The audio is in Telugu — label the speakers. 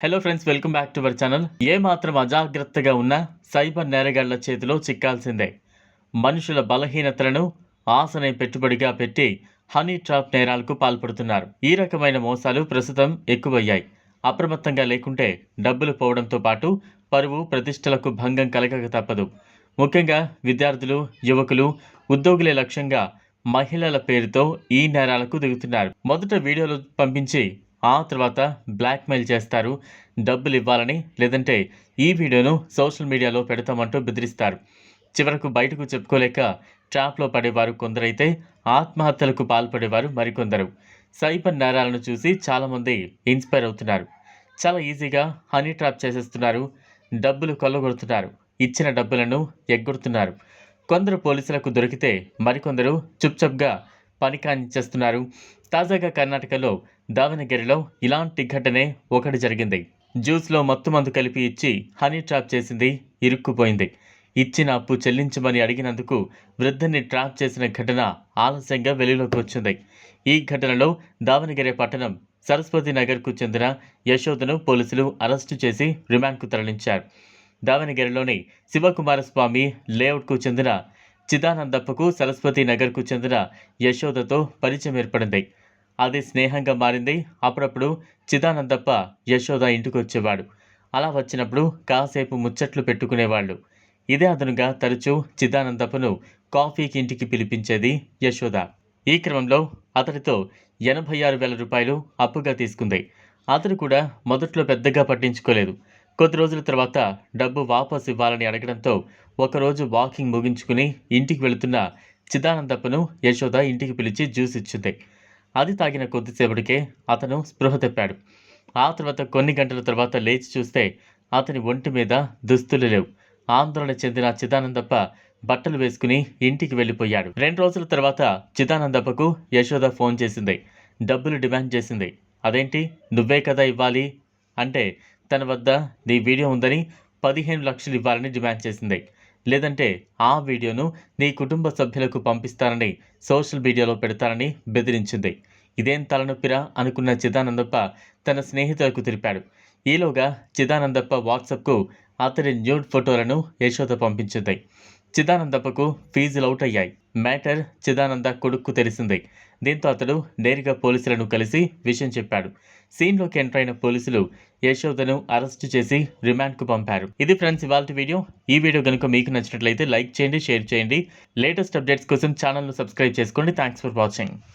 Speaker 1: Hello friends welcome back to our channel ఏ మాత్రం అజాగ్రత్తగా ఉన్నా సైబర్ నేరగాళ్ళ చేతిలో చిక్కాల్సిందే. మనుషుల బలహీనతలను ఆశనే పెట్టుబడిగా పెట్టి హనీ ట్రాప్ నేరాలకు పాల్పడుతున్నారు. ఈ రకమైన మోసాలు ప్రస్తుతం ఎక్కువయ్యాయి. అప్రమత్తంగా లేకుంటే డబ్బులు పోవడంతో పాటు పరువు ప్రతిష్టలకు భంగం కలగక తప్పదు. ముఖ్యంగా విద్యార్థులు యువకులు ఉద్యోగులే లక్ష్యంగా మహిళల పేరుతో ఈ నేరాలకు దిగుతున్నారు. మొదట వీడియోలు పంపించి ఆ తర్వాత బ్లాక్మెయిల్ చేస్తారు డబ్బులు ఇవ్వాలని లేదంటే ఈ వీడియోను సోషల్ మీడియాలో పెడతామంటూ బెదిరిస్తారు. చివరకు బయటకు చెప్పుకోలేక ట్రాప్లో పడేవారు కొందరైతే ఆత్మహత్యలకు పాల్పడేవారు మరికొందరు. సైబర్ నేరాలను చూసి చాలామంది ఇన్స్పైర్ అవుతున్నారు. చాలా ఈజీగా హనీ ట్రాప్ చేసేస్తున్నారు డబ్బులు కొల్లగొడుతున్నారు ఇచ్చిన డబ్బులను ఎగ్గొడుతున్నారు. కొందరు పోలీసులకు దొరికితే మరికొందరు చుప్చప్గా పని కానిచ్చేస్తున్నారు తాజాగా కర్ణాటకలో దావనగిరిలో ఇలాంటి ఘటనే ఒకటి జరిగింది. జ్యూస్లో మత్తు మందు కలిపి ఇచ్చి హనీ ట్రాప్ చేసింది ఇరుక్కుపోయింది. ఇచ్చిన అప్పు చెల్లించమని అడిగినందుకు వృద్ధుని ట్రాప్ చేసిన ఘటన ఆలస్యంగా వెలుగులోకి వచ్చింది. ఈ ఘటనలో దావనగిరి పట్టణం సరస్వతి నగర్కు చెందిన యశోదను పోలీసులు అరెస్టు చేసి రిమాండ్కు తరలించారు. దావనగిరిలోని శివకుమారస్వామి లేఅవుట్కు చెందిన చిదానందప్పకు సరస్వతి నగర్కు చెందిన యశోదతో పరిచయం ఏర్పడింది. అది స్నేహంగా మారింది. అప్పుడప్పుడు చిదానందప్ప యశోద ఇంటికి వచ్చేవాడు. అలా వచ్చినప్పుడు కాసేపు ముచ్చట్లు పెట్టుకునేవాళ్ళు. ఇదే అదనుగా తరచూ చిదానందప్పను కాఫీకి ఇంటికి పిలిపించేది యశోద. ఈ క్రమంలో అతడితో ఎనభై ఆరు వేల రూపాయలు అప్పుగా తీసుకుంది. అతడు కూడా మొదట్లో పెద్దగా పట్టించుకోలేదు. కొద్ది రోజుల తర్వాత డబ్బు వాపస్ ఇవ్వాలని అడగడంతో ఒకరోజు వాకింగ్ ముగించుకుని ఇంటికి వెళుతున్న చిదానందప్పను యశోద ఇంటికి పిలిచి జ్యూస్ ఇచ్చింది. అది తాగిన కొద్దిసేపటికే అతను స్పృహ తెప్పాడు. ఆ తర్వాత కొన్ని గంటల తర్వాత లేచి చూస్తే అతని ఒంటి మీద దుస్తులు లేవు. ఆందోళన చెందిన చిదానందప్ప బట్టలు వేసుకుని ఇంటికి వెళ్ళిపోయాడు. రెండు రోజుల తర్వాత చిదానందప్పకు యశోద ఫోన్ చేసింది. డబ్బులు డిమాండ్ చేసింది. అదేంటి? నువ్వే కదా ఇవ్వాలి? అంటే తన వద్ద నీ వీడియో ఉందని పదిహేను లక్షలు ఇవ్వాలని డిమాండ్ చేసింది. లేదంటే ఆ వీడియోను నీ కుటుంబ సభ్యులకు పంపిస్తానని సోషల్ మీడియాలో పెడతానని బెదిరించింది. ఇదేం తలనొప్పిరా అనుకున్న చిదానందప్ప తన స్నేహితులకు తెలిపాడు. ఈలోగా చిదానందప్ప వాట్సాప్కు అతడి న్యూడ్ ఫోటోలను యశోద పంపించింది. చిదానందప్పకు ఫీజులు అవుట్ అయ్యాయి. మ్యాటర్ చిదానంద కొడుక్కు తెలిసింది. దీంతో అతడు నేరుగా పోలీసులను కలిసి విషయం చెప్పాడు. సీన్లోకి ఎంటర్ అయిన పోలీసులు యశోదను అరెస్టు చేసి రిమాండ్కు పంపారు. ఇది ఫ్రెండ్స్ ఇవాళ వీడియో. ఈ వీడియో కనుక మీకు నచ్చినట్లయితే లైక్ చేయండి షేర్ చేయండి. లేటెస్ట్ అప్డేట్స్ కోసం ఛానల్ను సబ్స్క్రైబ్ చేసుకోండి. Thanks for watching.